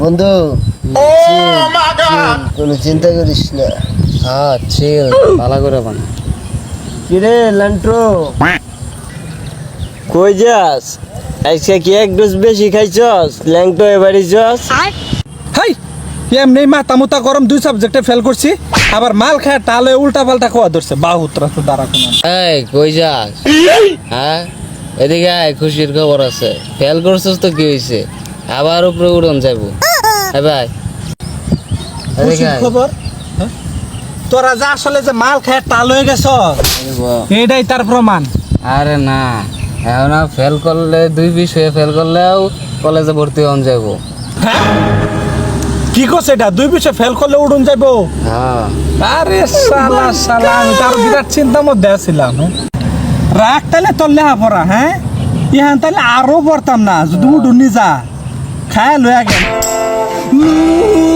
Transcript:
বন্ধু কোনো চিন্তা করিস না। হ্যাঁ চিল ভালো করে বানা কিরে লান্ট্রো কই যাস? আজকে কি এক ডোজ বেশি খাইছস? ল্যাংটো এবারে যাস? হাই এমনি মাথা মুতা গরম দুই সাবজেক্টে ফেল করছি আবার মাল খায় টালে উল্টা পাল্টা খাওয়া ধরছে বাহুত্রা তো কোনো এই কই যাস? হ্যাঁ? এদিকে আয় খুশির খবর আছে। ফেল করছিস তো কি হয়েছে আবার উপরে উড়ন যাব হ্যাঁ ভাই। খবর? হ্যাঁ? তোরা যে আসলে যে মাল খায় টাল হয়ে গেছ? এইটাই তার প্রমাণ। আরে না এখন ফেল করলে দুই বিষয়ে ফেল করলেও কলেজে ভর্তি হন যাব হ্যাঁ? কি করছে এটা? দুই পিছে ফেল করলে উড়ুন যাইবো? হ্যাঁ। আরে শালা শালা আমি তার বিরাট চিন্তার মধ্যে আছিলাম? রাগ তাহলে তোর লেহা পড়া হ্যাঁ? ইহান তাহলে আরও পড়তাম না যদি উঠুন যা খায় লয়া গেল। Ooh.